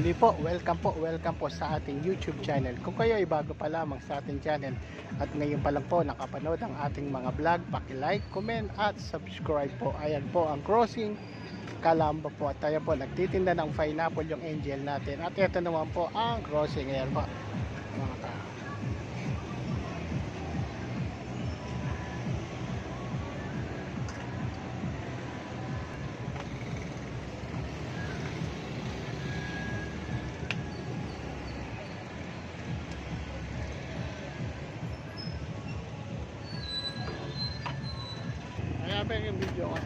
Muli po, welcome po, welcome po sa ating YouTube channel. Kung kayo ay bago pa lamang sa ating channel at ngayon pa lang po nakapanood ang ating mga vlog, paki-like, comment at subscribe po. Ayan po ang crossing Kalamba po at tayo po nagtitinda ng pineapple yung angel natin. At ito naman po ang crossing. Ayan po. Mga ka- Ba yung video ko?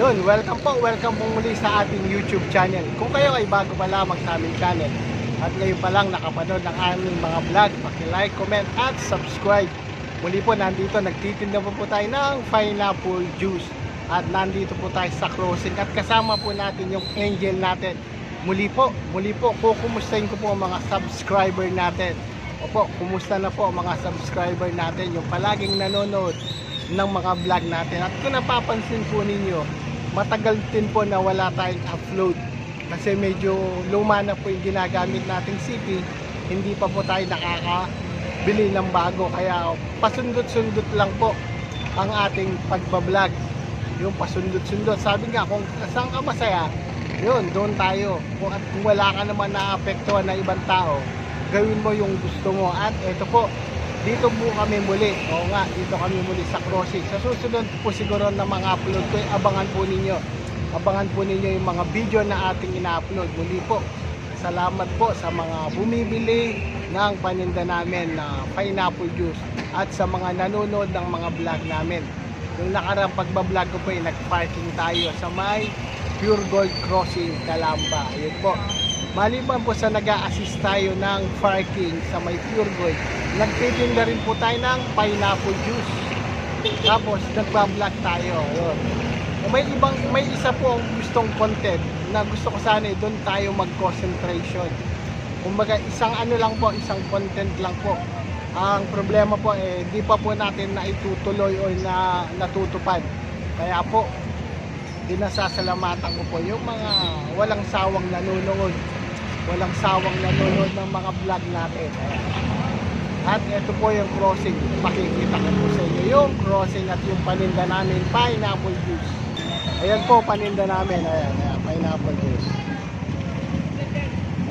Yun, welcome po, welcome po muli sa ating YouTube channel. Kung kayo ay bago pa lamang sa aming channel at ngayon pa lang nakapanood ng aming mga vlog, paki-like, comment at subscribe. Muli po nandito, nagtitinda po po tayo ng pineapple juice at nandito po tayo sa crossing at kasama po natin yung angel natin. Muli po, muli po, kukumustahin ko po ang mga subscriber natin. Opo, kumusta na po mga subscriber natin, yung palaging nanonood ng mga vlog natin. At kung napapansin po ninyo, matagal din po na wala tayong upload. Kasi medyo luma na po yung ginagamit nating CP. Hindi pa po tayo nakakabili ng bago. Kaya pasundot-sundot lang po ang ating pagbablog. Yung pasundot-sundot. Sabi nga, kung saan ka masaya, yun, doon tayo. Kung, at wala ka naman naapektuhan ng ibang tao, gawin mo yung gusto mo. At eto po, dito po kami muli. Oo nga, dito kami muli sa crossing. Sa susunod po siguro na mga upload ko, eh, abangan po ninyo. Abangan po ninyo yung mga video na ating ina-upload. Muli po, salamat po sa mga bumibili ng paninda namin na pineapple juice at sa mga nanonood ng mga vlog namin. Yung nakarang pagbablog ko po ay nag-parking tayo sa may Pure Gold Crossing, Calamba. Ayun po. Maliban po sa nag assist tayo ng parking sa may Pure Gold, nagtitinda rin po tayo ng pineapple juice. Tapos nagba-vlog tayo. Ayun. May ibang may isa po ang gustong content na gusto ko sana eh, doon tayo mag-concentration. Kumbaga isang ano lang po, isang content lang po. Ang problema po eh di pa po natin na itutuloy o na natutupad. Kaya po dinasasalamatan ko po yung mga walang sawang nanonood walang sawang nanonood ng mga vlog natin. At ito po yung crossing. Makikita ko po sa inyo yung crossing at yung paninda namin pineapple juice. Ayan po paninda namin. Ayan, ayan pineapple juice.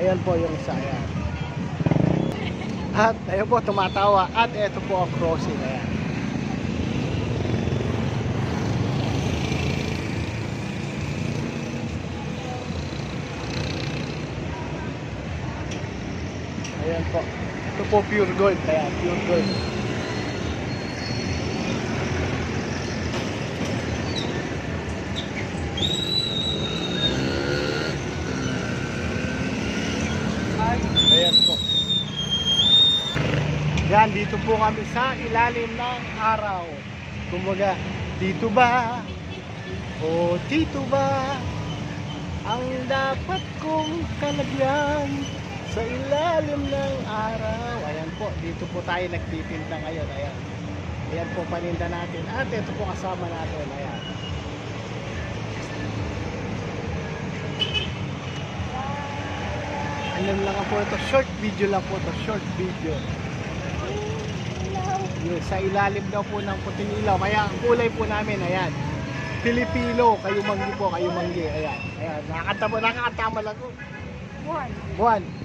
Ayan po yung isa ayan. At ayun po tumatawa. At ito po ang crossing ayan Ayan po. Ito po pure gold. Kaya pure gold. Yan, dito po kami sa ilalim ng araw. Kumbaga, dito ba? O dito ba? Ang dapat kong kalagyan sa ilalim ng araw. Ayan po, dito po tayo nagtitinda ngayon. Ayan. Ayan po paninda natin. At ito po kasama natin. Ayan. Alam lang po ito, short video lang po ito, short video. Yun, sa ilalim daw po ng puting ilaw. Kaya ang kulay po namin, ayan. Pilipino, kayo manggi po, kayo manggi. Ayan, ayan. Nakakatama, nakakatama lang ko. Buwan. Buwan.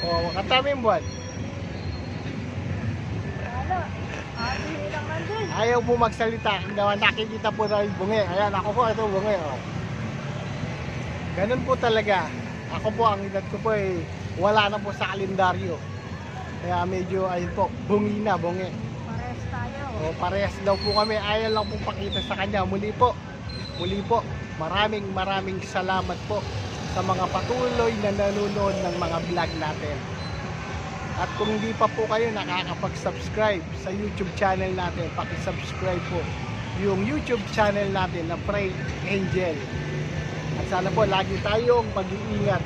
Oh, yung buwan. Ayaw po magsalita. Gawa nakikita po na yung bungi. Ayan, ako po, ito bungi. Oh. Ganun po talaga. Ako po, ang edad ko po ay wala na po sa kalendaryo. Kaya medyo, ayun po, bungi na, bungi. Pares tayo. O, parehas daw po kami. Ayaw lang po pakita sa kanya. Muli po, muli po, maraming maraming salamat po sa mga patuloy na nanonood ng mga vlog natin. At kung hindi pa po kayo nakakapag-subscribe sa YouTube channel natin, paki-subscribe po yung YouTube channel natin na Pray Angel. At sana po lagi tayong mag-iingat